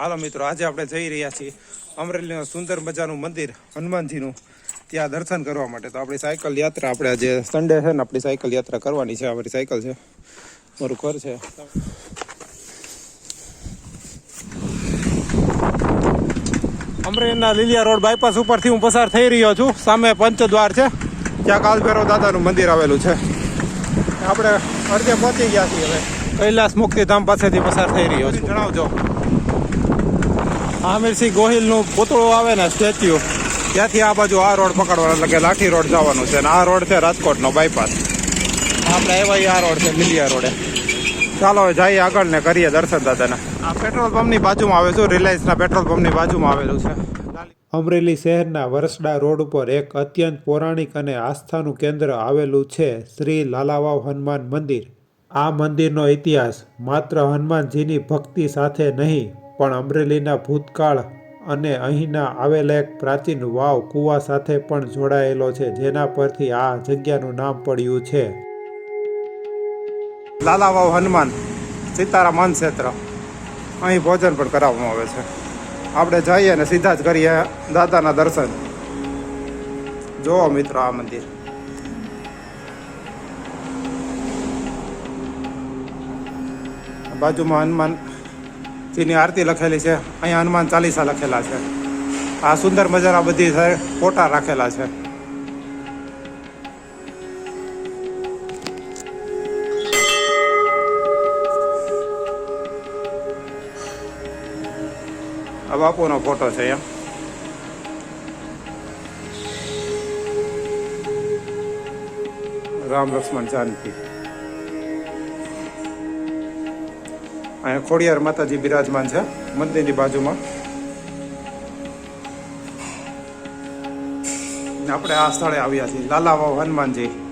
હાલો મિત્રો, આજે આપણે જઈ રહ્યા છીએ અમરેલીનું સુંદર મજાનું મંદિર હનુમાનજીનું. ત્યાં દર્શન કરવા માટે. તો આપણી સાયકલ યાત્રા, આપણે આજે સન્ડે છે ને, આપણી સાયકલ યાત્રા કરવાની છે. આપણી સાયકલ છે. મારું ઘર છે. અમરેલીના લીલિયા રોડ બાયપાસ ઉપરથી હું પસાર થઈ રહ્યો છું. સામે પંચદ્વાર છે. ત્યાં કાલભૈરવ દાદાનું મંદિર આવેલું છે. આપણે અડધે પહોંચી ગયા છીએ હવે. કૈલાસ મુક્તિધામ પાસેથી પસાર થઈ રહ્યો છું. જણાવજો. આમિરસિંહ ગોહિલનું પૂતળું આવે ને સ્ટેચ્યુ ત્યાંથી આ બાજુ આ રોડ પકડવાનો એટલે કે લાઠી રોડ જવાનું છે અને આ રોડ છે રાજકોટનો બાયપાસ આપણે એવા આ રોડ છે મિલિયા રોડે. ચાલો જઈએ આગળ ને કરીએ દર્શન દાદાને. આ પેટ્રોલ પંપની બાજુમાં આવે છું રિલાયન્સના પેટ્રોલ પંપની બાજુમાં આવેલું છે. અમરેલી શહેરના વરસડા રોડ ઉપર એક અત્યંત પૌરાણિક અને આસ્થાનું કેન્દ્ર આવેલું છે શ્રી લાલાવાવ હનુમાન મંદિર. આ મંદિરનો ઇતિહાસ માત્ર હનુમાનજીની ભક્તિ સાથે નહીં પણ અમરેલીના ભૂતકાળ અને અહીંના આવેલા એક પ્રાચીન વાવ કુવા સાથે પણ જોડાયેલો છે, જેના પરથી આ જગ્યાનું નામ પડ્યું છે. લાલા વાવ હનુમાન, સીતારામ વન ક્ષેત્ર. અહીં ભોજન પણ કરાવવામાં આવે છે. આપણે જઈએ ને સીધા જ કરીએ દાદાના દર્શન. જોવો મિત્રો આ મંદિર. બાજુમાં હનુમાનજીની આરતી લખેલી છે. અહીંયા હનુમાન ચાલીસા લખેલા છે. આ સુંદર મજાના બધી ફોટા રાખેલા છે. આ બાપુનો ફોટો છે અહીંયા. રામ લક્ષ્મણ જાનકી. અહીંયા ખોડિયાર માતાજી બિરાજમાન છે મંદિરની બાજુમાં. આપણે આ સ્થળે આવ્યા છીએ. લાલાવાવ હનુમાનજી.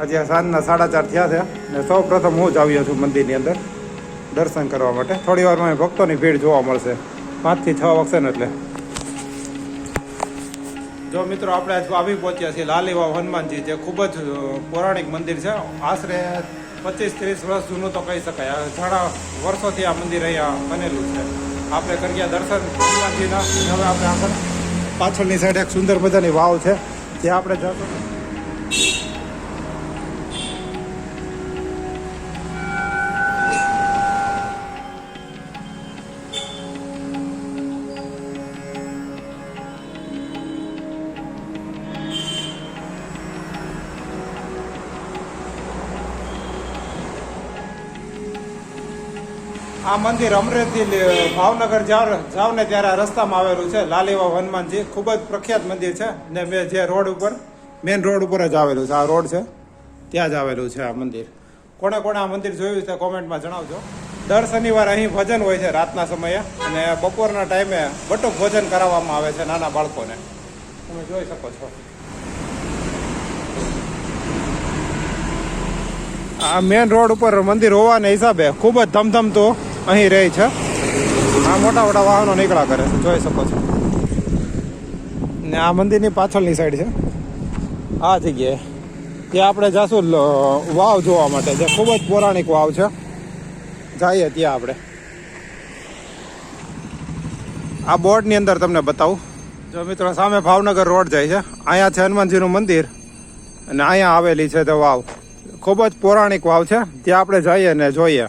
હજી આ સાંજના સાડા ચાર થયા છે ને સૌ પ્રથમ હું જ આવ્યો છું મંદિરની અંદર દર્શન કરવા માટે. થોડી વારમાં ભક્તોની ભીડ જોવા મળશે. પાંચથી છ વખતે ને એટલે. જો મિત્રો, આપણે આવી પહોંચ્યા છીએ લાલીવાવ હનુમાનજી, જે ખૂબ જ પૌરાણિક મંદિર છે. આશરે પચીસ ત્રીસ વર્ષ જૂનું તો કહી શકાય. ઘણા વર્ષોથી આ મંદિર અહીંયા બનેલું છે. આપણે કર્યા દર્શન. હનુમાનજીના. હવે આપણે આગળ પાછળની સાઈડ એક સુંદર મજાની વાવ છે. જે આપણે જશું. આ મંદિર અમરેલી ભાવનગર જાવ ને ત્યારે આ રસ્તામાં આવેલું છે. લાલેવા હનુમાનજી. ખૂબ જ પ્રખ્યાત મંદિર છે. ને મેં જે રોડ ઉપર, મેઇન રોડ ઉપર જ આવેલું છે. આ રોડ છે. ત્યાં જ આવેલું છે આ મંદિર. કોણે કોણે આ મંદિર જોયું છે કોમેન્ટમાં જણાવજો. દર શનિવારે અહીં ભજન હોય છે રાતના સમયે. અને બપોરના ટાઈમે બટુક ભોજન કરાવવામાં આવે છે નાના બાળકોને. તમે જોઈ શકો છો. આ મેન રોડ ઉપર મંદિર હોવાના હિસાબે ખૂબ જ ધમધમતું અહીં રહે છે. આ મોટા મોટા વાહનો નીકળ્યા કરે છે. જોઈ શકો છો. ને આ મંદિરની પાછળની સાઈડ છે. આ જગ્યાએ. ત્યાં આપણે જાશું વાવ જોવા માટે. જે ખૂબ જ પૌરાણિક વાવ છે. જઈએ ત્યાં આપણે. આ બોર્ડની અંદર તમને બતાવું. જો મિત્રો, સામે ભાવનગર રોડ જાય છે. અહીંયા છે હનુમાનજીનું મંદિર. અને અહીંયા આવેલી છે તે વાવ. ખૂબ જ પૌરાણિક વાવ છે. ત્યાં આપણે જઈએ ને જોઈએ.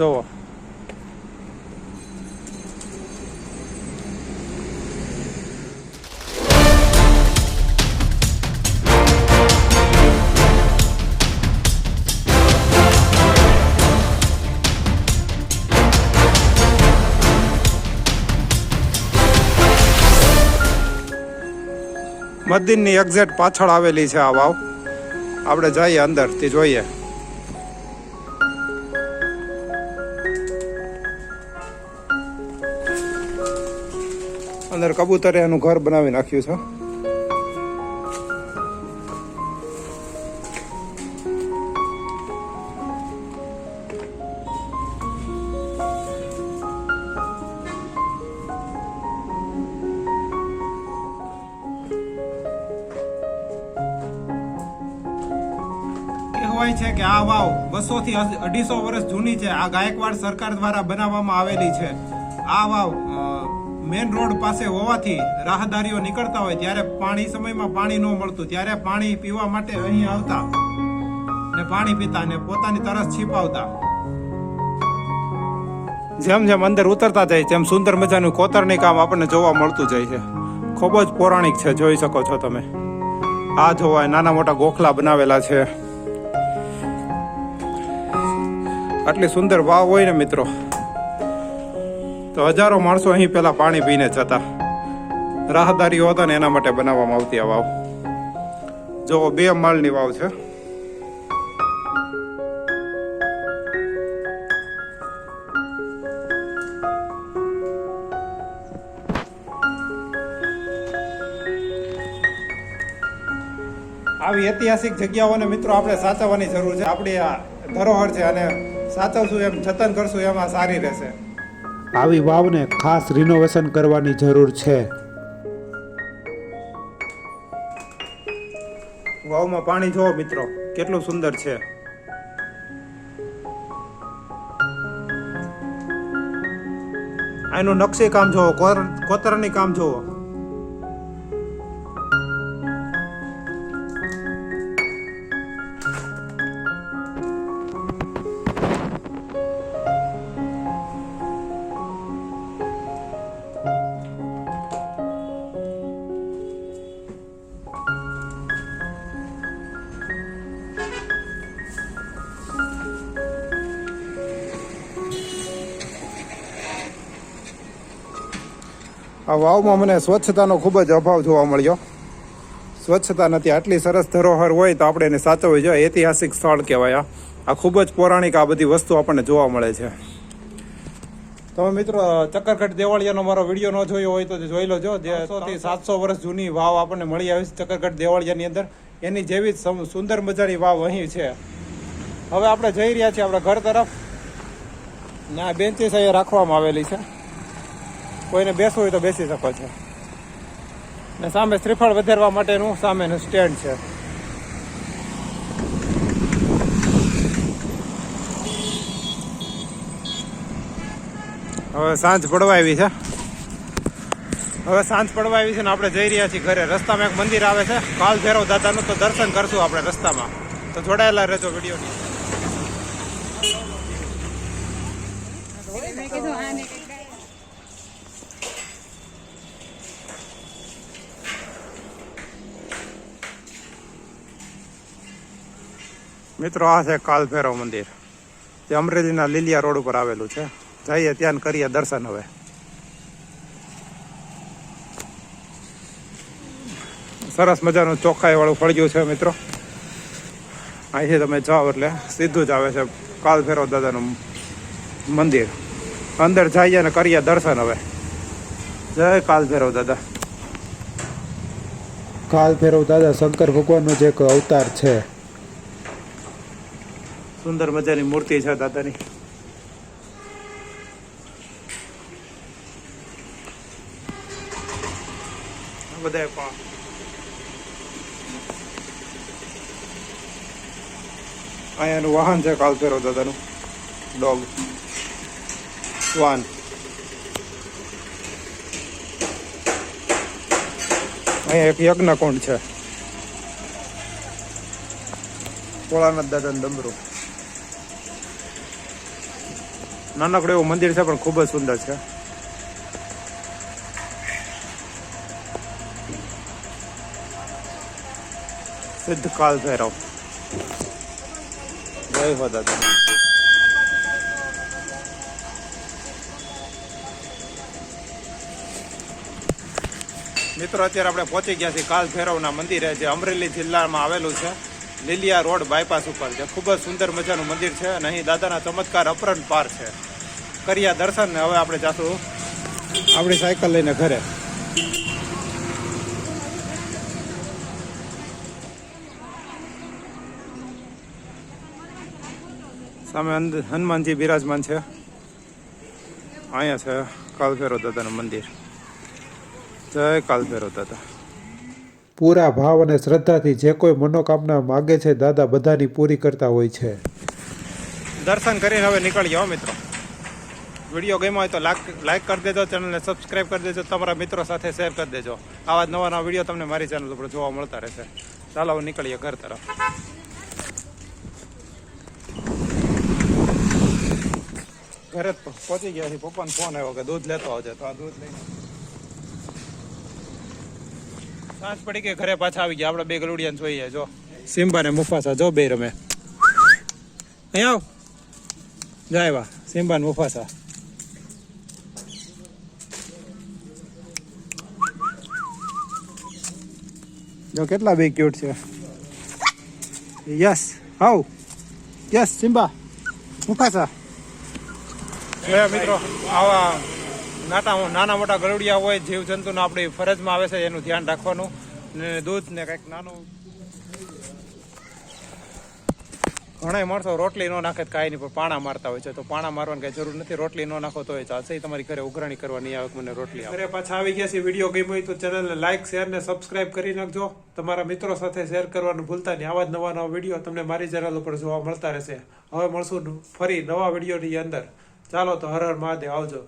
જોવો મંદિરની એક્ઝેક્ટ પાછળ આવેલી છે આ વાવ. આપણે જઈએ અંદર તે જોઈએ. અંદર કબૂતરે ઘર બનાવી નાખ્યું છે. હોય છે કે આ વાવ બસો થી અઢીસો વર્ષ જૂની છે. આ ગાયકવાડ સરકાર દ્વારા બનાવવામાં આવેલી છે. આ વાવ મેન રોડ પાસે હોવાથી રાહદારીઓ નીકળતા હોય ત્યારે પાણી સમયમાં પાણી ન મળતું. ત્યારે પાણી પીવા માટે અહીં આવતા ને પાણી પીતા ને પોતાની તરસ છીપાવતા. જેમ જેમ અંદર ઉતરતા જાય તેમ સુંદર મજાનું કોતરણી કામ આપણને જોવા મળતું જાય છે. ખૂબ જ પૌરાણિક છે, જોઈ શકો છો તમે. આ જોવાય નાના મોટા ગોખલા બનાવેલા છે. આટલી સુંદર વાવ હોય ને મિત્રો. તો હજારો માણસો અહીં પેલા પાણી પીને જતા રાહદારીઓ હતા ને એના માટે બનાવવામાં આવતી આ વાવ. જો બે માળની વાવ છે. આવી ઐતિહાસિક જગ્યાઓને મિત્રો આપણે સાચવવાની જરૂર છે. આપણી આ ધરોહર છે અને સાચવશું એમ, જતન કરશું એમાં સારી રહેશે. આવી વાવને ખાસ રિનોવેશન કરવાની જરૂર છે. વાવમાં પાણી જોવો મિત્રો, કેટલું સુંદર છે. આનું નકશી કામ જોવો કોર- કામ જોવો આ વાવમાં મને સ્વચ્છતાનો ખૂબ જ અભાવ જોવા મળ્યો. સ્વચ્છતા નથી આટલી સરસ ધરોહર હોય તો આપણે એને સાચવવી જોઈએ. ઐતિહાસિક સ્થળ કહેવાય. આ ખૂબ જ પૌરાણિક આ બધી વસ્તુ આપણને જોવા મળે છે. તમે મિત્રો ચક્કરગઢ દેવાળિયાનો મારો વીડિયો ન જોયો હોય તો જોઈ લોજો. જે થી સાતસો વર્ષ જૂની વાવ આપણને મળી આવી છે ચક્કરગઢ દેવાળિયાની અંદર. એની જેવી જ સુંદર મજાની વાવ અહીં છે. હવે આપણે જઈ રહ્યા છીએ આપણા ઘર તરફ. ના બેન્ચીસ અહીંયા રાખવામાં આવેલી છે. કોઈને બેસવું હોય તો બેસી શકો છો. ને સામે શ્રીફળ વધારવા માટેનું સામેનું સ્ટેન્ડ છે. હવે સાંજ પડવા આવી છે. હવે સાંજ પડવા આવી છે ને આપણે જઈ રહ્યા છીએ ઘરે. રસ્તામાં એક મંદિર આવે છે. કાલ ભેરવ દાદાનું તો દર્શન કરશું આપણે રસ્તામાં. તો જોડાયેલા રહેજો વિડીયોની. મિત્રો, આ છે કાલ ભૈરવ મંદિર. જે અમરેલીના લીલિયા રોડ ઉપર આવેલું છે. જઈએ ત્યાં કરીએ દર્શન હવે. સરસ મજાનું ચોખ્ખાઈ વાળું ફળિયું છે, મિત્રો. અહીંથી તમે જાઓ એટલે સીધું જ આવે છે કાલ ભૈરવ દાદાનું મંદિર. અંદર જઈએ ને કરીએ દર્શન હવે. જય કાલ ભૈરવ દાદા. કાલ ફેરવ દાદા, શંકર ભગવાનનો જે એક અવતાર છે. સુંદર મજાની મૂર્તિ છે દાદાની. બધા પણ અહીંયાનું વાહન છે કાલભૈરવ દાદાનું. ડોગ. વાહન અહીંયા એક યજ્ઞ કુંડ છે. ભોળાનાથ દાદાનું ડમરું. નાનકડું એવું મંદિર છે, પણ ખૂબ જ સુંદર છે. સિદ્ધ કાલ ભૈરવ. જય હો દાદા. મિત્રો, અત્યારે આપણે પહોંચી ગયા છીએ કાલ ભૈરવના મંદિરે, જે અમરેલી જિલ્લામાં આવેલું છે. લીલિયા રોડ બાયપાસ ઉપર છે ખૂબ જ સુંદર મજાનું મંદિર છે અને અહીં દાદાના ચમત્કાર અપરંપાર છે. કર્યા દર્શન ને હવે આપણે જાશું. આપણી સાયકલ લઈને ઘરે. સામે હનુમાનજી બિરાજમાન છે. અહીંયા છે કાલભેરો દાદાનું મંદિર. જય કાલભેરો દાદા. પૂરા ભાવ અને શ્રદ્ધાથી જે કોઈ મનોકામના માગે છે, દાદા બધાની પૂરી કરતા હોય છે. દર્શન કરીને હવે નીકળી જાઓ મિત્રો. વીડિયો ગમ્યો હોય તો લાઈક કરી દેજો, ચેનલને સબસ્ક્રાઇબ કરી દેજો, તમારા મિત્રો સાથે શેર કરી દેજો. આવા જ નવા નવા વીડિયો તમને મારી ચેનલ ઉપર જોવા મળતા રહેશે. ચાલો હવે નીકળીએ ઘર તરફ. ઘરે પહોંચી ગયા છે પપ્પાનો ફોન આવ્યો કે દૂધ લેતો આવજે. તો આ દૂધ લઈને સાંજ પડી કે ઘરે પાછા આવી ગયા. આપણે બે ગલુડિયા જોઈએ જો. સિમ્બા ને મુફાસા. જો બે રમે. અહીં આવ. જાય વા સિમ્બા ને મુફાસા. જો કેટલા બે ક્યુટ છે. Yes. How yes Simba Mufasa. મિત્રો? આવા નાના નાના મોટા ગરડિયા હોય, જીવ જંતુનો આપણી ફરજમાં આવે છે, એનું ધ્યાન રાખવાનું. ને દૂધ ને કંઈક નાનું. ઘણા માણસો રોટલી ન નાખે કાંઈ નહીં, પણ પાણા મારતા હોય છે. તો પાણા મારવાની કઈ જરૂર નથી. રોટલી ન નાખો તો ચાલશે. તમારી ઘરે ઉઘરાણી કરવા નહીં આવે મને રોટલી ઘરે પાછા આવી ગયા છે વીડિયો ગમ્યો હોય તો ચેનલને લાઈક, શેર ને સબસ્ક્રાઇબ કરી નાખજો. તમારા મિત્રો સાથે શેર કરવાનું ભૂલતા નહીં. આવા જ નવા નવા વીડિયો તમને મારી ચેનલ ઉપર જોવા મળતા રહેશે. હવે મળશું ફરી નવા વિડીયોની અંદર. ચાલો તો હર હર મહાદેવ. આવજો.